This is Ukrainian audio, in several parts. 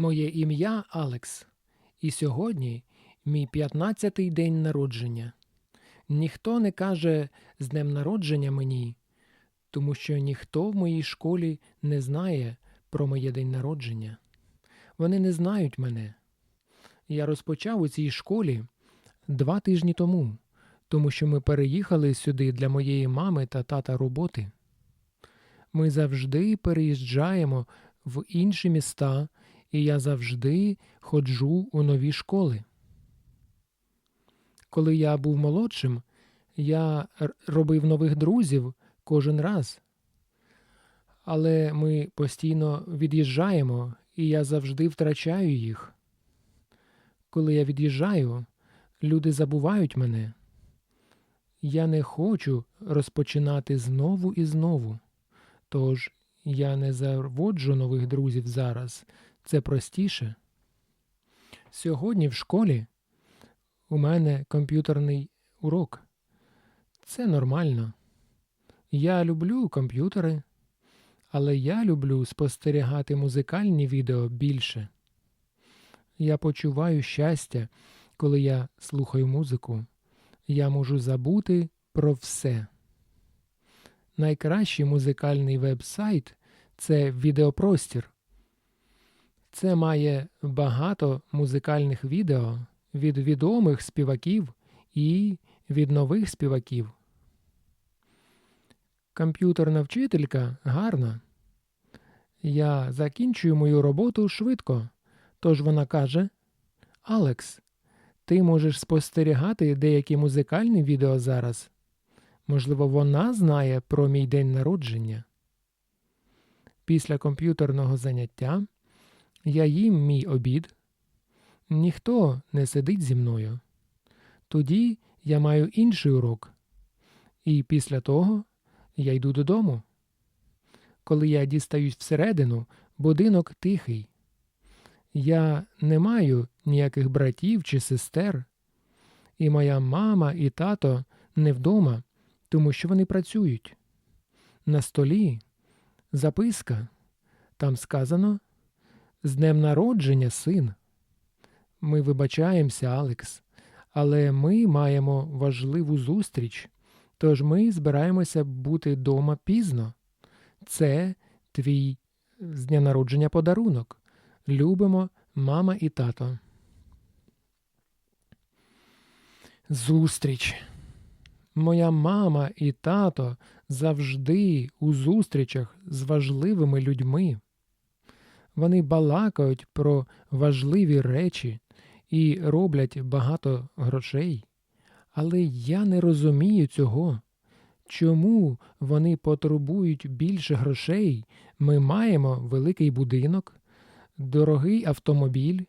Моє ім'я Алекс, і сьогодні мій 15-й день народження. Ніхто не каже з днем народження мені, тому що ніхто в моїй школі не знає про моє день народження. Вони не знають мене. Я розпочав у цій школі два тижні тому, тому що ми переїхали сюди для моєї мами та тата роботи. Ми завжди переїжджаємо в інші міста, і я завжди ходжу у нові школи. Коли я був молодшим, я робив нових друзів кожен раз. Але ми постійно від'їжджаємо, і я завжди втрачаю їх. Коли я від'їжджаю, люди забувають мене. Я не хочу розпочинати знову і знову. Тож я не заводжу нових друзів зараз. Це простіше. Сьогодні в школі у мене комп'ютерний урок. Це нормально. Я люблю комп'ютери, але я люблю спостерігати музикальні відео більше. Я почуваю щастя, коли я слухаю музику. Я можу забути про все. Найкращий музикальний веб-сайт це відеопростір. Це має багато музикальних відео від відомих співаків і від нових співаків. Комп'ютерна вчителька гарна. Я закінчую мою роботу швидко, тож вона каже: Алекс, ти можеш спостерігати деякі музикальні відео зараз. Можливо, вона знає про мій день народження. Після комп'ютерного заняття я їм мій обід. Ніхто не сидить зі мною. Тоді я маю інший урок. І після того я йду додому. Коли я дістаюсь всередину, будинок тихий. Я не маю ніяких братів чи сестер, і моя мама і тато не вдома, тому що вони працюють. На столі записка. Там сказано з днем народження, син. Ми вибачаємося, Алекс, але ми маємо важливу зустріч, тож ми збираємося бути дома пізно. Це твій з дня народження подарунок. Любимо мама і тато. Зустріч. Моя мама і тато завжди у зустрічах з важливими людьми. Вони балакають про важливі речі і роблять багато грошей. Але я не розумію цього. Чому вони потребують більше грошей? Ми маємо великий будинок, дорогий автомобіль.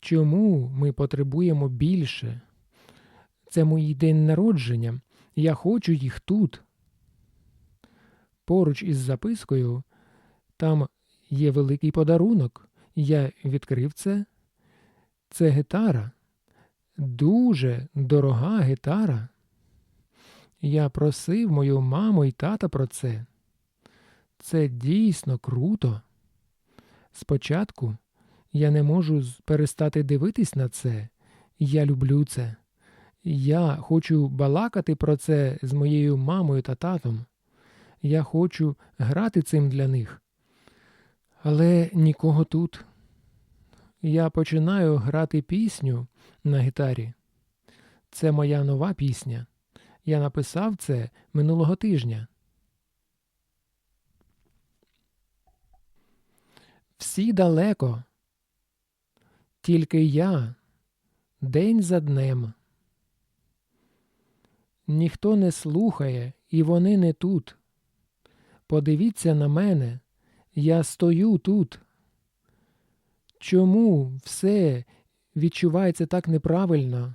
Чому ми потребуємо більше? Це мій день народження. Я хочу їх тут. Поруч із запискою там є великий подарунок. Я відкрив це. Це гітара. Дуже дорога гітара. Я просив мою маму і тата про це. Це дійсно круто. Спочатку я не можу перестати дивитись на це. Я люблю це. Я хочу балакати про це з моєю мамою та татом. Я хочу грати цим для них. Але нікого тут. Я починаю грати пісню на гітарі. Це моя нова пісня. Я написав це минулого тижня. Всі далеко. Тільки я день за днем. Ніхто не слухає, і вони не тут. Подивіться на мене, я стою тут. Чому все відчувається так неправильно?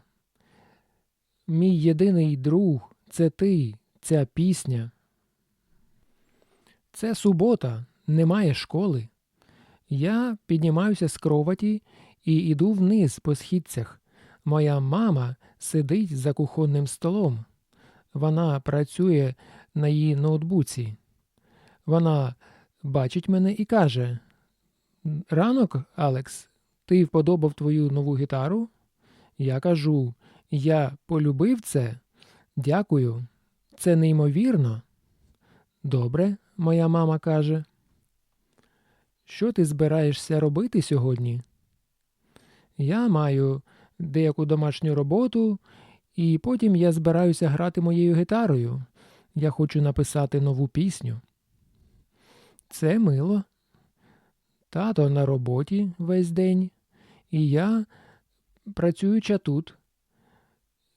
Мій єдиний друг це ти, ця пісня. Це субота, немає школи. Я піднімаюся з кроваті і йду вниз по східцях. Моя мама сидить за кухонним столом. Вона працює на її ноутбуці. Вона бачить мене і каже: Ранок, Алекс, ти вподобав твою нову гітару? Я кажу, я полюбив це. Дякую. Це неймовірно. Добре, моя мама каже. Що ти збираєшся робити сьогодні? Я маю деяку домашню роботу, і потім я збираюся грати моєю гітарою. Я хочу написати нову пісню. Це мило. Тато на роботі весь день, і я працююча тут.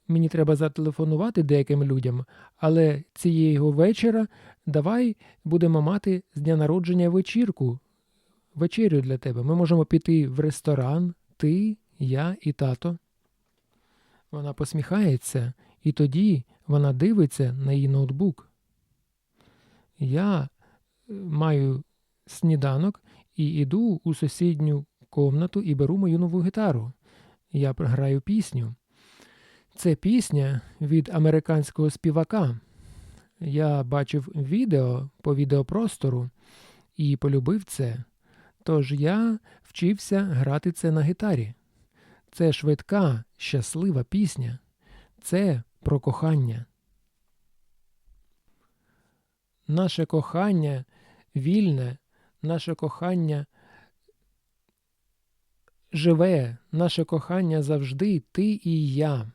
Мені треба зателефонувати деяким людям, але цієї вечора давай будемо мати з дня народження вечірку, вечерю для тебе. Ми можемо піти в ресторан, ти, я і тато. Вона посміхається, і тоді вона дивиться на її ноутбук. Я маю сніданок і йду у сусідню комнату і беру мою нову гітару. Я граю пісню. Це пісня від американського співака. Я бачив відео по відеопростору і полюбив це. Тож я вчився грати це на гітарі. Це швидка, щаслива пісня. Це про кохання. Наше кохання вільне, наше кохання живе, наше кохання завжди ти і я.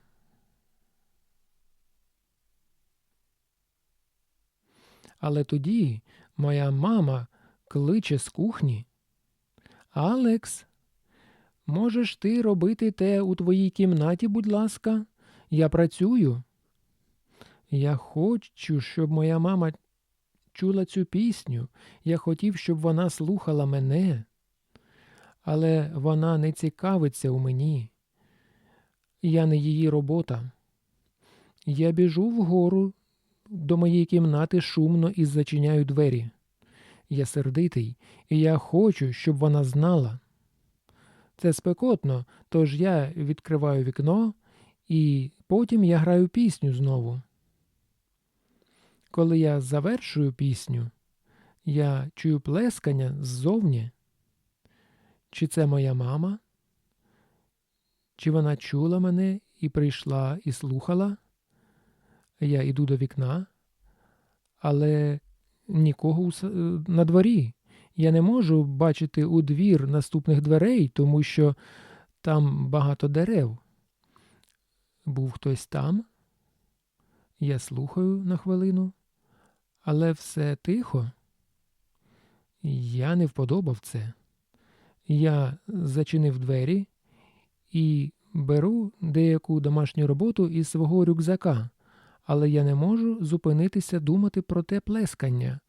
Але тоді моя мама кличе з кухні. Алекс, можеш ти робити те у твоїй кімнаті, будь ласка, я працюю. Я хочу, щоб моя мама чула цю пісню. Я хотів, щоб вона слухала мене, але вона не цікавиться у мені. Я не її робота. Я біжу вгору до моєї кімнати шумно і зачиняю двері. Я сердитий, і я хочу, щоб вона знала. Це спекотно, тож я відкриваю вікно, і потім я граю пісню знову. Коли я завершую пісню, я чую плескання ззовні. Чи це моя мама? Чи вона чула мене і прийшла і слухала? Я йду до вікна, але нікого на дворі. Я не можу бачити у двір наступних дверей, тому що там багато дерев. Був хтось там. Я слухаю на хвилину, але все тихо. Я не вподобав це. Я зачинив двері і беру деяку домашню роботу із свого рюкзака але я не можу зупинитися думати про те плескання.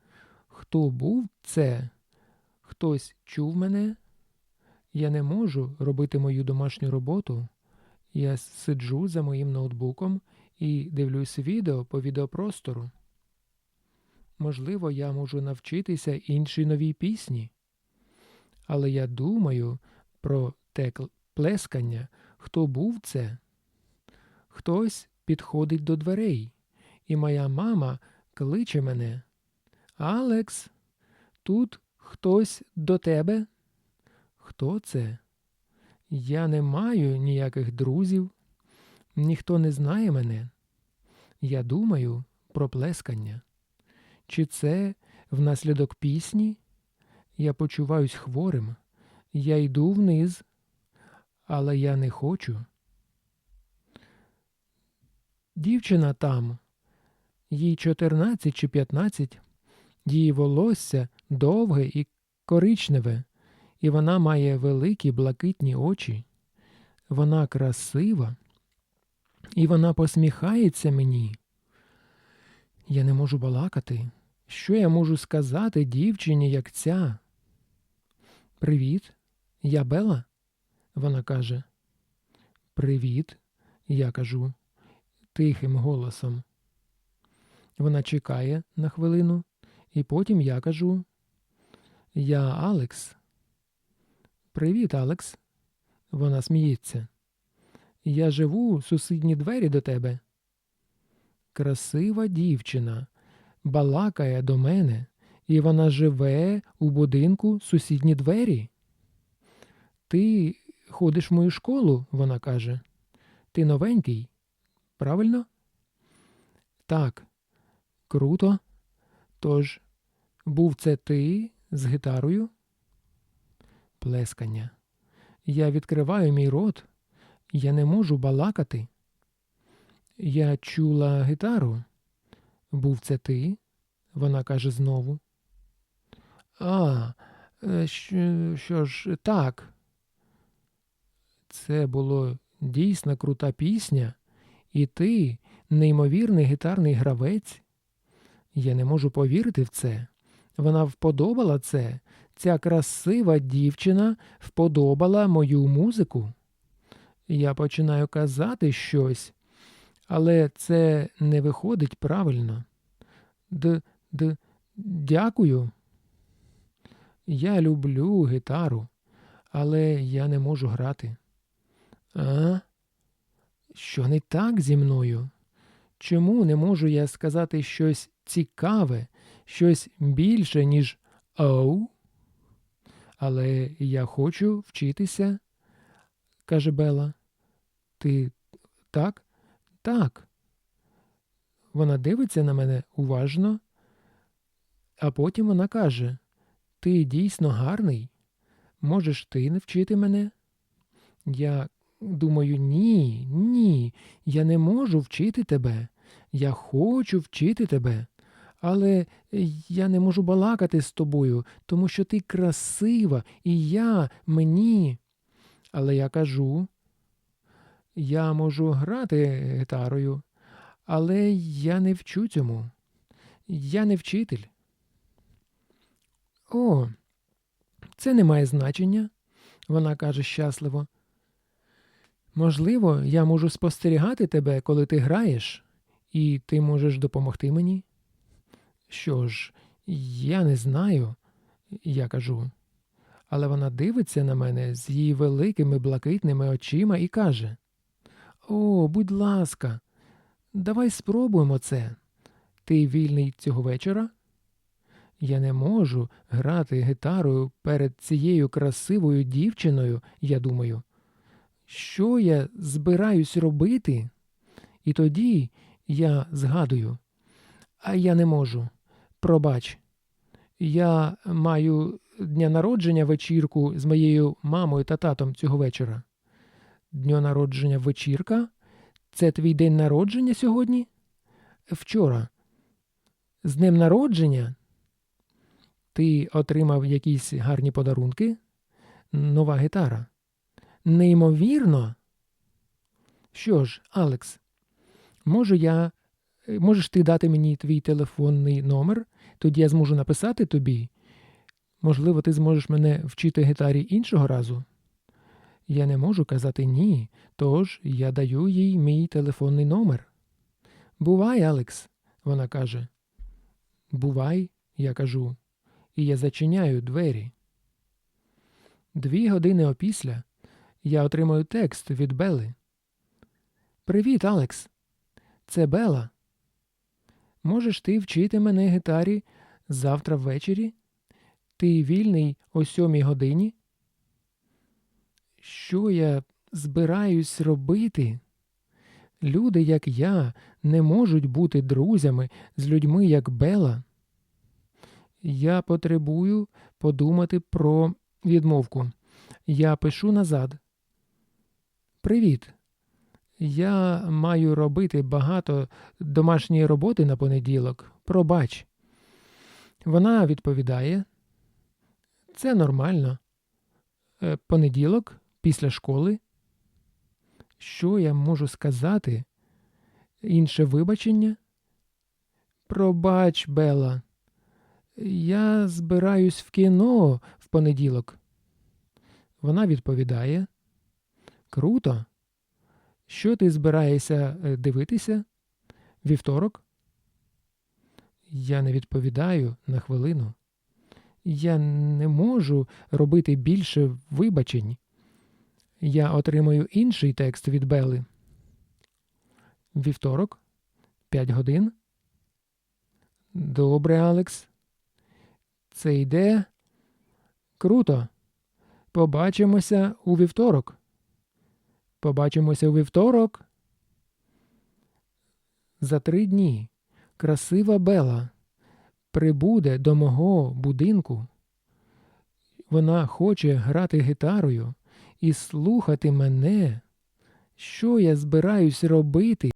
Хто був це? Хтось чув мене? Я не можу робити мою домашню роботу. Я сиджу за моїм ноутбуком і дивлюсь відео по відеопростору. Можливо, я можу навчитися іншій новій пісні. Але я думаю про те плескання, хто був це. Хтось підходить до дверей, і моя мама кличе мене. Алекс, тут хтось до тебе? Хто це? Я не маю ніяких друзів, ніхто не знає мене. Я думаю про плескання. Чи це внаслідок пісні? Я почуваюсь хворим, я йду вниз, але я не хочу. Дівчина там, їй 14 чи 15, її волосся довге і коричневе, і вона має великі блакитні очі. Вона красива, і вона посміхається мені. Я не можу балакати. Що я можу сказати дівчині, як ця? Привіт, я Бела? Вона каже. Привіт, я кажу тихим голосом. Вона чекає на хвилину, і потім я кажу Я Алекс. Привіт, Алекс. Вона сміється. Я живу сусідні двері до тебе. Красива дівчина балакає до мене, і вона живе у будинку сусідні двері. Ти ходиш в мою школу, вона каже. Ти новенький, правильно? Так, круто. Тож, був це ти з гітарою? Плескання. Я відкриваю мій рот. Я не можу балакати. Я чула гітару. Був це ти? Вона каже знову. А, е, що, що ж, так. Це було дійсно крута пісня, і ти, неймовірний гітарний гравець. Я не можу повірити в це. Вона вподобала це. Ця красива дівчина вподобала мою музику. Я починаю казати щось, але це не виходить правильно. Д, д, дякую. Я люблю гітару, але я не можу грати. А? Що не так зі мною? Чому не можу я сказати щось цікаве, щось більше, ніж оу? Але я хочу вчитися, каже Бела. Ти так? Так. Вона дивиться на мене уважно, а потім вона каже: Ти дійсно гарний? Можеш ти не вчити мене? Я думаю, ні, ні, я не можу вчити тебе. Я хочу вчити тебе. Але я не можу балакати з тобою, тому що ти красива, і я мені. Але я кажу, я можу грати гітарою, але я не вчу цьому. Я не вчитель. О, це не має значення, вона каже щасливо. Можливо, я можу спостерігати тебе, коли ти граєш, і ти можеш допомогти мені? Що ж, я не знаю, я кажу. Але вона дивиться на мене з її великими блакитними очима і каже: О, будь ласка, давай спробуємо це. Ти вільний цього вечора? Я не можу грати гітарою перед цією красивою дівчиною, я думаю. Що я збираюсь робити? І тоді я згадую, а я не можу. Пробач, я маю дня народження вечірку з моєю мамою та татом цього вечора. Дньо народження вечірка? Це твій день народження сьогодні? Вчора. З днем народження? Ти отримав якісь гарні подарунки? Нова гітара. Неймовірно. Що ж, Алекс, можу я Можеш ти дати мені твій телефонний номер, тоді я зможу написати тобі. Можливо, ти зможеш мене вчити гітарі іншого разу. Я не можу казати ні, тож я даю їй мій телефонний номер. Бувай, Алекс, вона каже. Бувай, я кажу, і я зачиняю двері. Дві години опісля я отримую текст від Бели. Привіт, Алекс. Це Бела. Можеш ти вчити мене гітарі завтра ввечері? Ти вільний о сьомій годині? Що я збираюсь робити? Люди, як я, не можуть бути друзями з людьми, як Бела. Я потребую подумати про відмовку. Я пишу назад. Привіт. Я маю робити багато домашньої роботи на понеділок. Пробач. Вона відповідає. Це нормально. Е, понеділок, після школи. Що я можу сказати? Інше вибачення? Пробач, Бела. Я збираюсь в кіно в понеділок. Вона відповідає. Круто. Що ти збираєшся е, дивитися? Вівторок? Я не відповідаю на хвилину. Я не можу робити більше вибачень. Я отримую інший текст від Бели. Вівторок, п'ять годин. Добре, Алекс. Це йде. Круто. Побачимося у вівторок. Побачимося у вівторок. За три дні красива Бела прибуде до мого будинку. Вона хоче грати гітарою і слухати мене, що я збираюсь робити.